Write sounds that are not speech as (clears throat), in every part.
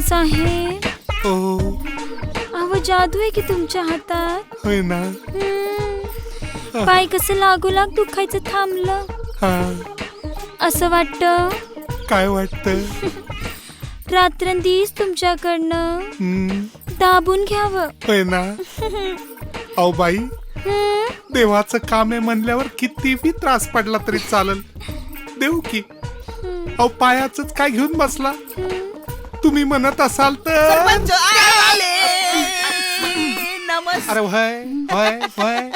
सरपंच साहेब हो. अहो जादू आहे की तुमच्या हातात? होय ना. हम्म. पाय कसं लागू लाग दुखायचं थांबलं. हा. असं वाटतं? काय वाटतं? रात्रंदिवस तुमच्याकडनं हम्म, दाबून घ्यावं. होय ना. अहो बाई. हम्म. देवाचं काम आहे म्हणल्यावर किती बी त्रास पडला तरी चालल. देऊ की. अहो पायाच काय घेऊन बसला? तुम्ही म्हणत असाल तर. सरपंच आले. नमस्कार अरे वय वय वय.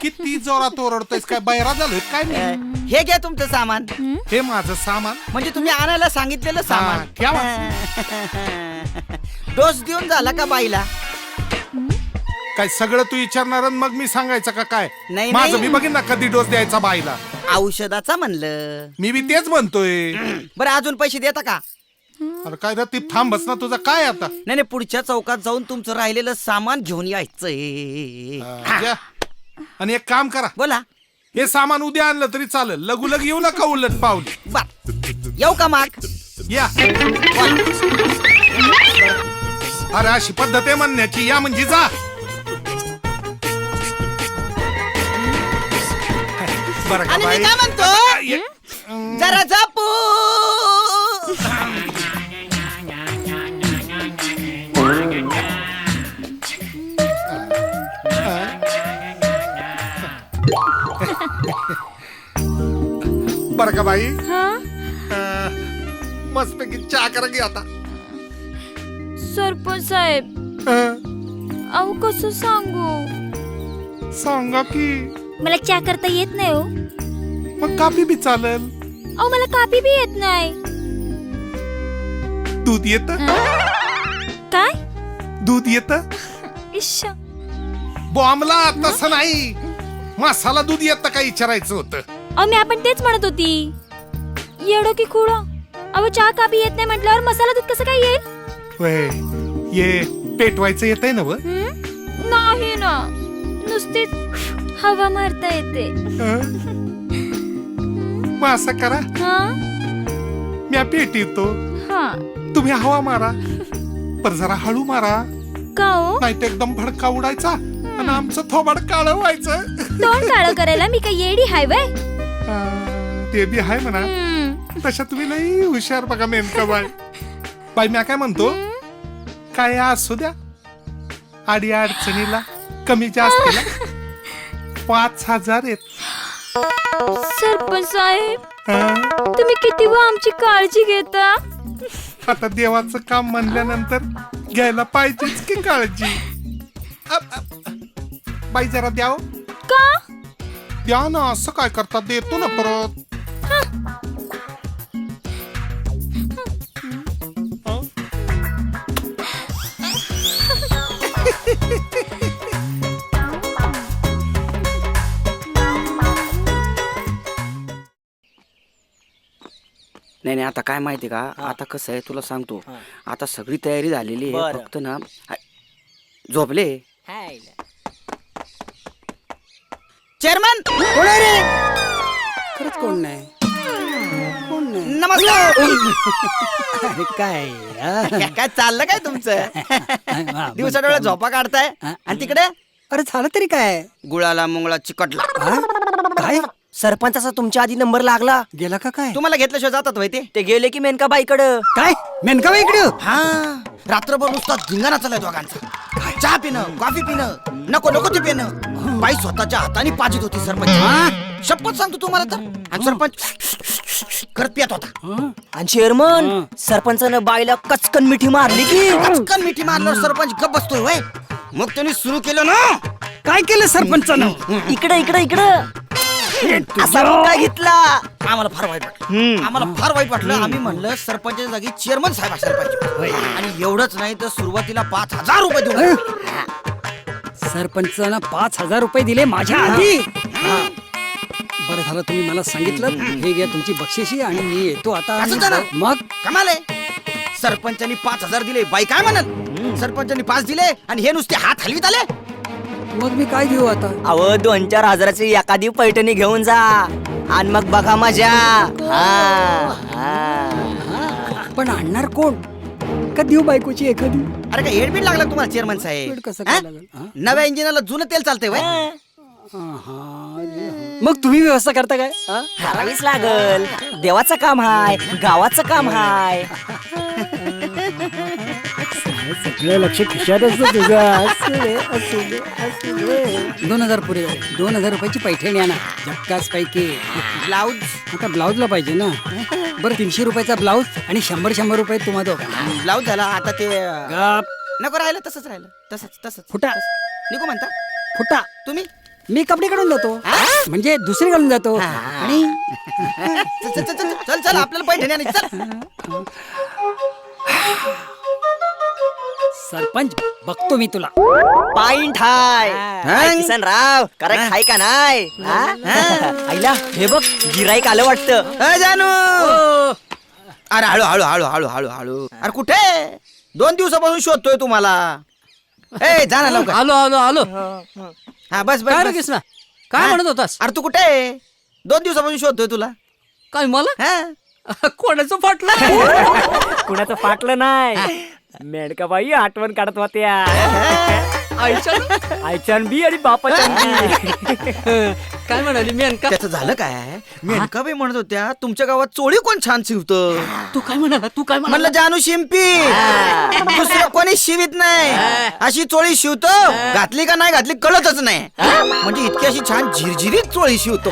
किती जोरात ओरडतोयस काय बैरा झालोय काय मी? हे घ्या तुमचं सामान. हे माझं सामान? म्हणजे तुम्ही आणायला सांगितलेलं सामान. ठेवा. (laughs) डोस देऊन झाला का बाईला? काय सगळं तू विचारणार आणि मग मी सांगायचं का काय? नाही, माझं नाही. मी बघीन ना कधी डोस द्यायचा बाईला. औषधाचा म्हणलं. मी बी तेच म्हणतोय. (clears throat) बरं अजून पैसे देता का? अरे काय रे ती थांबस ना तुझं काय आता? नाही नाही पुढच्या चौकात जाऊन तुमचं राहिलेलं सामान घेऊन यायचंय. हा, जा. आणि एक काम करा. बोला. हे सामान उद्या आणलं तरी चालेल. लगू लग येऊ नका उलट पावली. बर येऊ का माग? या. अरे अशी पद्धत आहे म्हणण्याची. या म्हणजे जा. बरं का आणि बाई? मी काय म्हणतो? ये. जरा जपू बरं का बाई? हा? मस्त पैकी चहा करा की आता. सरपंच साहेब अं, अहो कसं सांगू? सांगा की. मला चहा करता येत नाही हो. मग काफी बी चालेल. अहो मला कापी बी येत नाही. दूध येत? काय? दूध येत? इश्श. बॉम्बला तसं नाही. मसाला दूध येत का विचारायचं होतं. अहो मी आपण तेच म्हणत होती. येडो की खुडो अहो चहा कापी येत नाही म्हटल्यावर मसाला दूध कसं काय येईल? वय ये पेटवायचं येत आहे ना व हं? नाही ना. नुसतीच हवा मारता येते. मग असं करा. हा? मी पेट येतो हा. तुम्ही हवा मारा. पर जरा हळू मारा. का हो? नाही तर एकदम भडका उडायचा. आणि आमचं थोबाड काळ व्हायचं. तोंड काळं करायला मी काय येडी हाय वय? ते बी आहे म्हणा. हं. तशा तुम्ही लई हुशार बघा नेमका बाय बाई मी काय म्हणतो? काय असू द्या. आडी अडचणीला कमी जास्तीला (laughs) पाच हजार आहेत. सरपंच साहेब हा? तुम्ही किती व आमची काळजी घेता? आता देवाचं काम म्हणल्यानंतर घ्यायला पाहिजेच की काळजी. (laughs) Up, up. बाई जरा द्याव का? द्या ना असं काय करता देतो ना परत? नाही नाही आता काय माहिती का? आता कसं आहे तुला सांगतो. आता सगळी तयारी झालेली आहे. बरं. फक्त ना आ- झोपले? चेअरमन! कोण आहे रे? खरंच कोण नाही. कोण नाही? नमस्कार! (laughs) अरे काय हा? काय- (laughs) काय चाललं काय तुमचं? (laughs) दिवसा डोळ्या झोपा काढताय? आणि तिकडे? अरे झालं तरी काय? गुळाला मुंगळा चिकटला. हा? काय? सरपंचाचा तुमच्या आधी नंबर लागला. गेला का काय? तुम्हाला घेतल्याशिवाय जातात होय ते? ते गेले की मेनका बाईकडं काय? मेनका इकडे? हा. रात्रभर नुसता धिंगाणा चाललाय दोघांचा. चहा पिणं कॉफी पिणं नको नको ते पिणं. बाई स्वतःच्या हाताने पाजित होती सरपंच. शपथ सांगतो तुम्हाला तर. आणि सरपंच. करत पियत होता. आणि चेअरमन सरपंचानं बाईला कचकन मिठी मारली की? पटकन मिठी मारल्यावर सरपंच गप बसतोय वय. मग त्यांनी सुरू केलं ना? काय केलं सरपंचानं? इकडं इकडं इकडं. मुका घेतला? आम्हाला फार वाईट वाटलं. आम्हाला फार वाईट वाटलं. आम्ही म्हणलं सरपंचाच्या जागी चेअरमन साहेब असायला पाहिजे. आणि एवढंच नाही तर सुरुवातीला पाच हजार रुपये देऊ सरपंचानं पाच हजार रुपये दिले माझ्या आधी. बरं झालं तुम्ही मला सांगितलं. हे घ्या तुमची बक्षिशी आणि मी येतो आता. असं झालं? मग? कमाल आहे. सरपंचांनी पाच हजार दिले. बाई काय म्हणत? सरपंचांनी पाच दिले आणि हे नुसते हात हलवीत आले. मग मी काय देऊ आता? अव दोन चार हजाराची एखादी पैठणी घेऊन जा. आणि मग बघा मजा. हा, हा. पण आणणार कोण? का देऊ बायकोची एखादी अरे काय हेडबीट लागला तुम्हाला चेअरमन साहेब कसं हा? काय लागेल हा? नव्या इंजिनाला जुनं तेल चालतंय वय हा, हा. मग तुम्ही व्यवस्था करता काय हा? करावीच लागल देवाचं काम हाय गावाचं काम हाय (laughs) सगळं लक्ष खिशात असतं तुझं असू दे, असू दे, असू दे. दोन हजार पुरे. दोन हजार रुपयाची पैठणी आणा. झक्कास पैकी. ब्लाऊज? आता ब्लाऊजला पाहिजे ना. बरं तीनशे रुपयाचा ब्लाऊज आणि शंभर शंभर रुपये तुम्हा दोघांना. ब्लाऊज झाला आता ते अं, गप, नको राहिलं तसंच राहिलं. तसंच तसंच. फुटा. निघू म्हणता. फुटा. तुम्ही? मी कपडे काढून जातो? म्हणजे दुसरी काढून जातो. आणि? चल चल, चल चल चल चल आपल्याला पैठणी आणायची, चल. (laughs) सरपंच बघतो मी तुला. पाईंट हाय हा? किसन राव करेक्ट हाय का नाही हा? आईला हे बघ गिराईक आलं वाटतं. जानू. अरे हळू हळू हळू हळू हळू हळू. अरे कुठे? दोन दिवसापासून शोधतोय तुम्हाला. ए जा ना लवकर. आलो आलो आलो हा बस बस रे बस. कृष्णा? काय हा? म्हणत होतास? अरे तू कुठे? दोन दिवसापासून शोधतोय तुला. काय मला? हा? कोणाचं फाटलं? (laughs) कुणाचं फाटलं नाही. मेडकाबाई आठवण काढत होत्या. आईच्या आईच्यान बी आणि बापाच्यान बी. (laughs) काय म्हणाली मेनका त्याचं झालं काय? मेनकाबाई म्हणत होत्या तुमच्या गावात चोळी कोण छान शिवत? तू काय म्हणाला तू काय म्हणाला? म्हणलं जानू शिंपी. दुसरं कोणी शिवित नाही. अशी चोळी शिवतो? घातली का नाही घातली कळतच नाही. म्हणजे इतकी अशी छान झिरझिरीत चोळी शिवतो.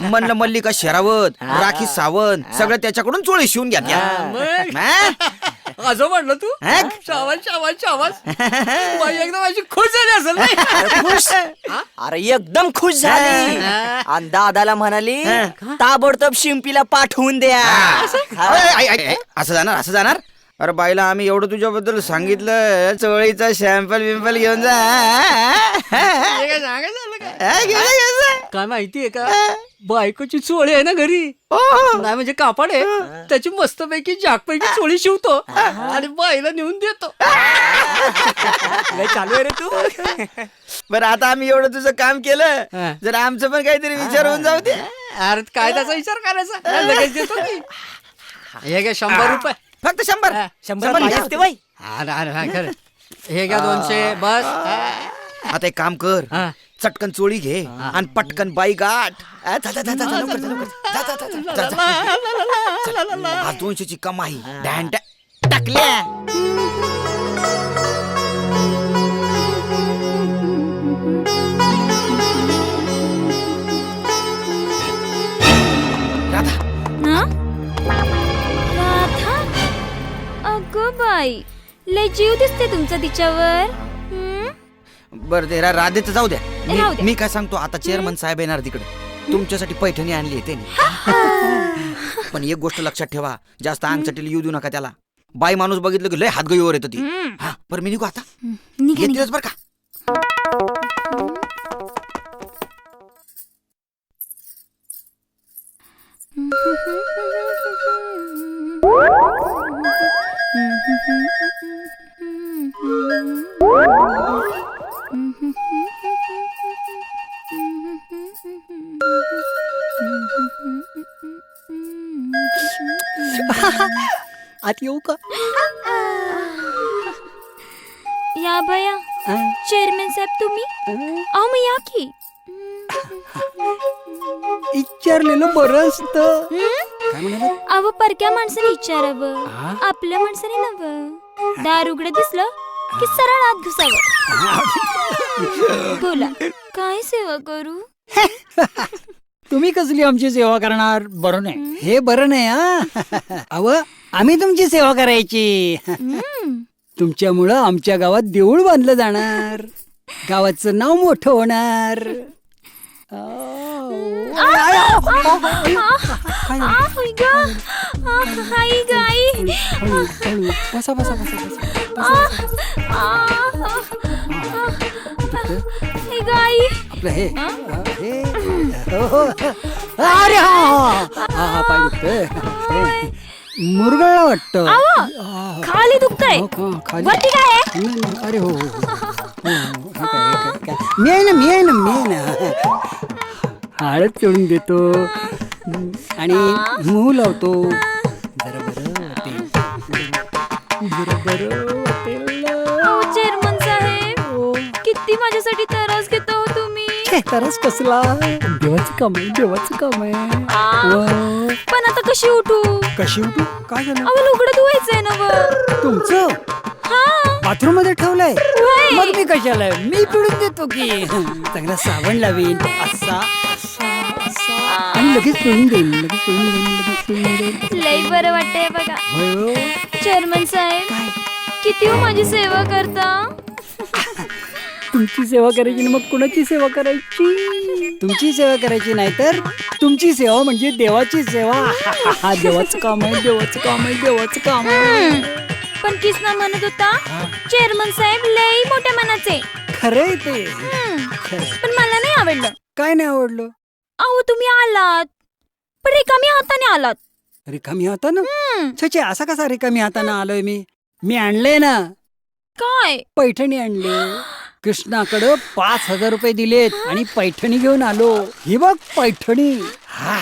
म्हणलं मल्लिका शेरावत राखी सावंत सगळं त्याच्याकडून चोळी शिवून घ्या मग? असं म्हटलं तू? हा? शाबास शाबास शाबास. बाई एकदम अशी खुश झाली असेल नाही? खुश? अरे एकदम खुश झाली. आणि दादाला म्हणाली ताबडतोब शिंपीला पाठवून द्या. हा. असं? जाणार असं जाणार? अरे बाईला आम्ही एवढं तुझ्याबद्दल सांगितलं चवळीचा शॅम्पल बिम्पल घेऊन जा. हे काय सांगायचं झालं काय? हा, घेऊन जा, घेऊन जा. काय माहितीये का? बायकोची चोळी आहे ना घरी. नाही म्हणजे कापड आहे. त्याची मस्तपैकी जागपैकी चोळी शिवतो आणि बाईला नेऊन देतो. लय चालू आहे रे तू. बरं आता आम्ही एवढं तुझं काम केलं. जर आमचं पण काहीतरी विचार होऊन जाऊ दे. अरे काय त्याचा विचार करायचा? लगेच देतो की. हे घ्या शंभर रुपये. फक्त शंभर. हा, शंभर बाई. अरे अरे हा, खरं. हे घ्या दोनशे बस. आता एक काम कर. हा. चटकन चोळी घे आणि पटकन बाई गाठ. हा दोनशेची कमाई. टाकल्या. राधा? राधा? अगं बाई लय जीव दिसते तुमचा तिच्यावर? बर ते रा- राधेचं जाऊ द्या. राहू मी द्या. मी काय सांगतो आता चेअरमन साहेब येणार तिकडे. तुमच्यासाठी पैठणी आणली आहे त्यांनी. पण एक गोष्ट लक्षात ठेवा जास्त अंगचटीला येऊ देऊ नका त्याला. बाई माणूस बघितलं की लय हातगईवर येतं ती. हम्म. हा बरं मी निघू आता. निघा निघा येतीलच बरं का? येऊ का (laughs) या बया. चेअरमॅन साहेब तुम्ही? अहो मग या की. विचारलेलं बरं असतं? काय म्हणाला? अहो परक्या माणसाने विचारावं. आपल्या माणसाने नव. दार उघड दिसलं की सरळ आत घुसावं. बोला काय सेवा करू? (laughs) तुम्ही कसली आमची सेवा करणार बरं नाही हे बरं नाही हा अव आम्ही तुमची सेवा करायची. तुमच्यामुळं आमच्या गावात देऊळ बांधलं जाणार गावाचं नाव मोठं होणार. बसा बसा बसा बसा आपलं हे. हे? हो, हो. अरे हा हा हा. हा पाय मुरगळला वाटतं. आवा खाली दुखतंय. हो का? खाली. वरती काय आहे? नाही, नाही. अरे हो हो हो. हो, हो. हे. हे. मी आहे ना मी आहे ना मी आहे ना. हळद चोळून देतो आणि मूग लावतो. जरा बरं होते. माझ्यासाठी त्रास घेता हो तुम्ही? छे, तरच कसला? देवाचं काम आहे देवाचं काम आहे. वा, पण आता कशी उठू? कशी उठू? काय झालं? अहो लुगडं धुवायचंय ना व तुमचं? हा? बाथरूममध्ये ठेवलंय. मग मी कशाला? मी पिळून देतो की. चांगला साबण लावीन. असा असा असा. आणि लगेच पिळून देईन लगेच पिळून देईन लगेच पिळून देईन. लई बरं वाटतंय बघा. होय हो. चेअरमन साहेब किती हो माझी सेवा करता? तुमची सेवा करायची ना मग कुणाची सेवा करायची? तुमची सेवा करायची नाही तर तुमची सेवा म्हणजे देवाची सेवा. हा देवाचं काम आहे देवाचं काम आहे देवाचं काम आहे. पण किसना म्हणत होता चेअरमन साहेब लई मोठ्या मनाचे. खरंय ते. खरंय पण मला नाही आवडलं. काय नाही आवडलं? अहो तुम्ही आलात. पण रिकामी हाताने आलात. रिकामी हातानं? हम्म, छे असा कसा रिकामी हातानं आलोय मी? मी आणले ना. काय? पैठणी आणले. (gasps) कृष्णाकडं पाच हजार रुपये दिलेत आणि पैठणी घेऊन आलो. ही बघ पैठणी. हा.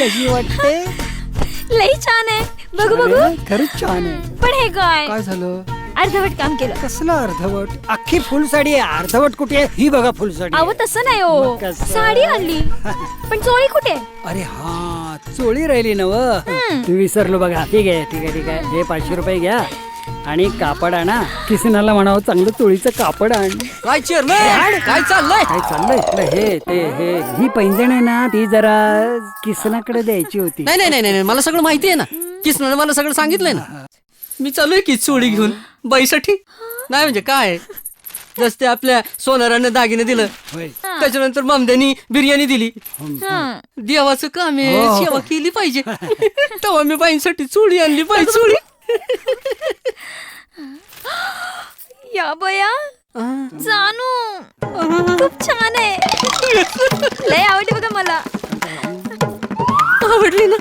कशी वाटते? लई छान आहे. बघू बघू. ना? खरंच छान आहे. पण हे काय? काय झालं? अर्धवट काम केलं. कसलं अर्धवट? अख्खी फुल साडी आहे. अर्धवट कुठे आहे? ही बघा फुल साडी अहो तसं नाही हो. मग कसं? साडी आणली. पण चोळी कुठे अरे हा चोळी राहिली ना व हम्म. तू विसरलो बघा. ठीक आहे ठीक आहे ठीक आहे. हे पाचशे रुपये घ्या. आणि कापड आणा. किसनाला म्हणावं चांगलं चोळीचं कापड आण. काय चेअरमन? काय चाललंय? काय चाललंय? आपलं हे ते हे. ही पैंजण आहे ना ती जरा किसनाकडे द्यायची होती. नाही नाही नाही नाही मला सगळं माहिती आहे ना. किसनाने मला सगळं सांगितलंय ना. मी चालूय की चोळी घेऊन. बाईसाठी. नाही म्हणजे काय? जस ते आपल्या सोनारानं दागिने दिलं. होय. त्याच्यानंतर ममद्यानी बिर्याणी दिली. हं. देवाचं काम आहे. हो. सेवा केली पाहिजे. तेव्हा मी बाईंसाठी चोळी आणली पाहिजे चोळी. या बया जानू खूप छान आहे लय आवडली बघा मला आवडली ना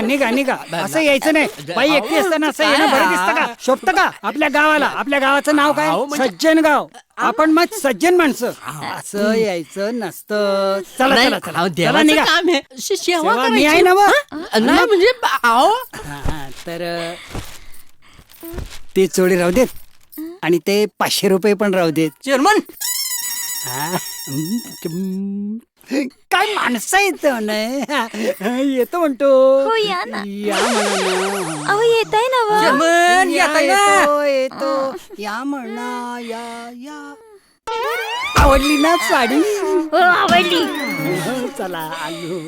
निघा निघा निघा. असं यायचं नाही. बाई एकटी असताना असं येणं बरं दिसतं का? शोभतं का? आपल्या गावाला. आपल्या गावाचं नाव काय? सज्जन गाव. आपण मग सज्जन माणसं. असं यायचं नसतं. चला चला चला. निघा. काम आहे. शे- सेवा सेवा मी करायची. आहे ना व? नाही म्हणजे हा, हा, तर अ, ते चोळी राहू देत. आणि ते पाचशे रुपये पण राहू देत. चेअरमन. हा, हम्म, हम्म. काय माणसं येत नाही येतो म्हणतो. हो, या ना. या म्हणा. ना. अहो येत आहे ना व. चेअरमन या, येताय ना. येतो. येतो या म्हणा या या. आवडली ना साडी? हो आवडली. चला आलो.